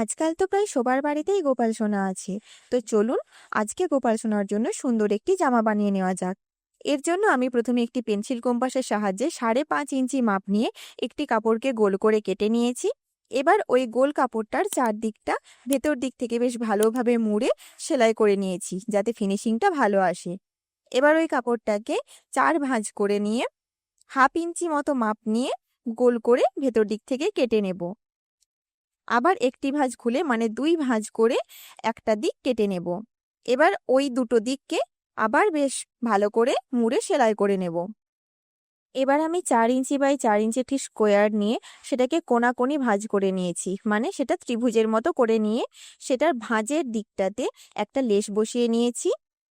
আজকাল তো প্রায় সবার বাড়িতেই গোপাল সোনা আছে। তো চলুন, আজকে গোপাল সোনার জন্য সুন্দর একটি জামা বানিয়ে নেওয়া যাক। এর জন্য আমি প্রথমে একটি পেন্সিল কম্পাসের সাহায্যে সাড়ে পাঁচ ইঞ্চি মাপ নিয়ে একটি কাপড়কে গোল করে কেটে নিয়েছি। এবার ওই গোল কাপড়টার চারদিকটা ভেতর দিক থেকে বেশ ভালোভাবে মুড়ে সেলাই করে নিয়েছি, যাতে ফিনিশিংটা ভালো আসে। এবার ওই কাপড়টাকে চার ভাঁজ করে নিয়ে হাফ ইঞ্চি মতো মাপ নিয়ে গোল করে ভেতর দিক থেকে কেটে নেব। আবার একটি ভাঁজ খুলে মানে দুই ভাঁজ করে একটা দিক কেটে নেব। এবার ওই দুটো দিককে আবার বেশ ভালো করে মুড়ে সেলাই করে নেব। এবার আমি চার ইঞ্চি বাই চার ইঞ্চি একটি স্কোয়ার নিয়ে সেটাকে কোনাকোনি ভাঁজ করে নিয়েছি মানে সেটা ত্রিভুজের মতো করে নিয়ে সেটার ভাঁজের দিকটাতে একটা লেস বসিয়ে নিয়েছি।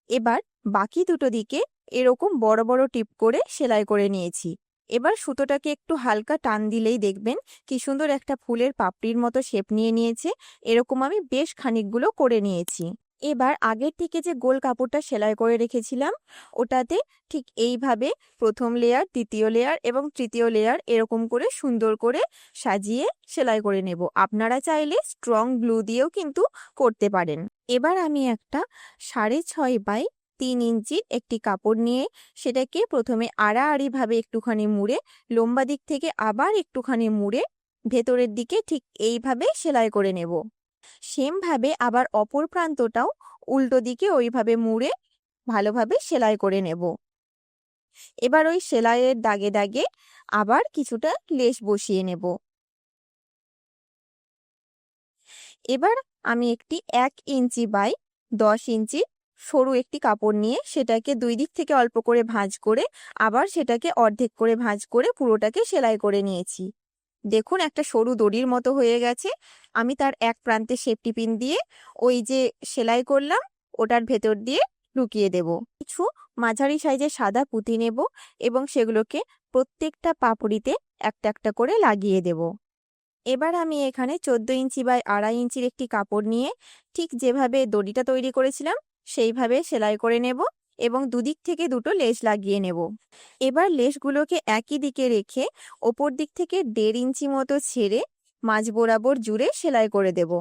এবার বাকি দুটো দিকে এরকম বড় বড় টিপ করে সেলাই করে নিয়েছি। এবার সুতোটাকে একটু হালকা টান দিলেই দেখবেন কি সুন্দর একটা ফুলের পাপড়ির মতো শেপ নিয়ে নিয়েছে। এরকম আমি বেশ খানিকগুলো করে নিয়েছি। এবার আগের থেকে যে গোল কাপড়টা সেলাই করে রেখেছিলাম, ওটাতে ঠিক এইভাবে প্রথম লেয়ার দ্বিতীয় লেয়ার এবং তৃতীয় লেয়ার এরকম করে সুন্দর করে সাজিয়ে সেলাই করে নেব। আপনারা চাইলে স্ট্রং গ্লু দিয়েও কিন্তু করতে পারেন। এবার আমি একটা সাড়ে ছয় বাই তিন ইঞ্চির একটি কাপড় নিয়ে সেটাকে প্রথমে আড়াআড়িভাবে একটুখানি মুড়ে, লম্বা দিক থেকে আবার একটুখানি মুড়ে ভেতরের দিকে ঠিক এইভাবে সেলাই করে নেব। সেমভাবে আবার অপর প্রান্তটাও উল্টো দিকে ওইভাবে মুড়ে ভালোভাবে সেলাই করে নেব। এবার ওই সেলাইয়ের দাগে দাগে আবার কিছুটা লেস বসিয়ে নেব। এবার আমি একটি এক ইঞ্চি বাই দশ ইঞ্চি সরু একটি কাপড় নিয়ে সেটাকে দুই দিক থেকে অল্প করে ভাঁজ করে আবার সেটাকে অর্ধেক করে ভাঁজ করে পুরোটাকে সেলাই করে নিয়েছি। দেখুন একটা সরু দড়ির মতো হয়ে গেছে। আমি তার এক প্রান্তে সেফটি পিন দিয়ে ওই যে সেলাই করলাম, ওটার ভেতর দিয়ে ঢুকিয়ে দেব। কিছু মাঝারি সাইজের সাদা পুঁতি নেব এবং সেগুলোকে প্রত্যেকটা পাপড়িতে একটা একটা করে লাগিয়ে দেব। এবার আমি এখানে চোদ্দ ইঞ্চি বাই আড়াই ইঞ্চির একটি কাপড় নিয়ে ঠিক যেভাবে দড়িটা তৈরি করেছিলাম সেইভাবে সেলাই করে নেব এবং দুদিক থেকে দুটো লেস লাগিয়ে নেব। এবার লেসগুলোকে একই দিকে রেখে ওপর দিক থেকে দেড় ইঞ্চি মতো ছেড়ে মাঝ বরাবর জুড়ে সেলাই করে দেব।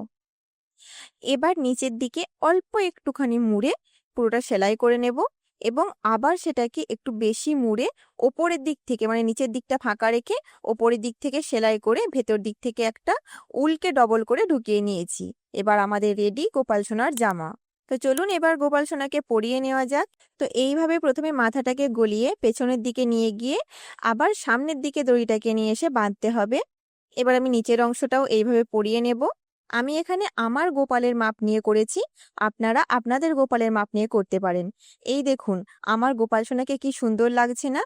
এবার নিচের দিকে অল্প একটুখানি মুড়ে পুরোটা সেলাই করে নেব এবং আবার সেটাকে একটু বেশি মুড়ে ওপরের দিক থেকে মানে নিচের দিকটা ফাঁকা রেখে ওপরের দিক থেকে সেলাই করে ভেতর দিক থেকে একটা উলকে ডবল করে ঢুকিয়ে নিয়েছি। এবার আমাদের রেডি গোপাল সোনার জামা। তো চলুন এবার গোপাল সোনাকে পরিয়ে নেওয়া যাক। তো এইভাবে প্রথমে মাথাটাকে গলিয়ে পেছনের দিকে নিয়ে গিয়ে আবার সামনের দিকে দড়িটাকে নিয়ে এসে বাঁধতে হবে। এবার আমি নিচের অংশটাও এইভাবে পরিয়ে নেব। আমি এখানে আমার গোপালের মাপ নিয়ে করেছি। আপনারা আপনাদের গোপালের মাপ নিয়ে করতে পারেন। এই দেখুন, আমার গোপাল সোনাকে কি সুন্দর লাগছে না?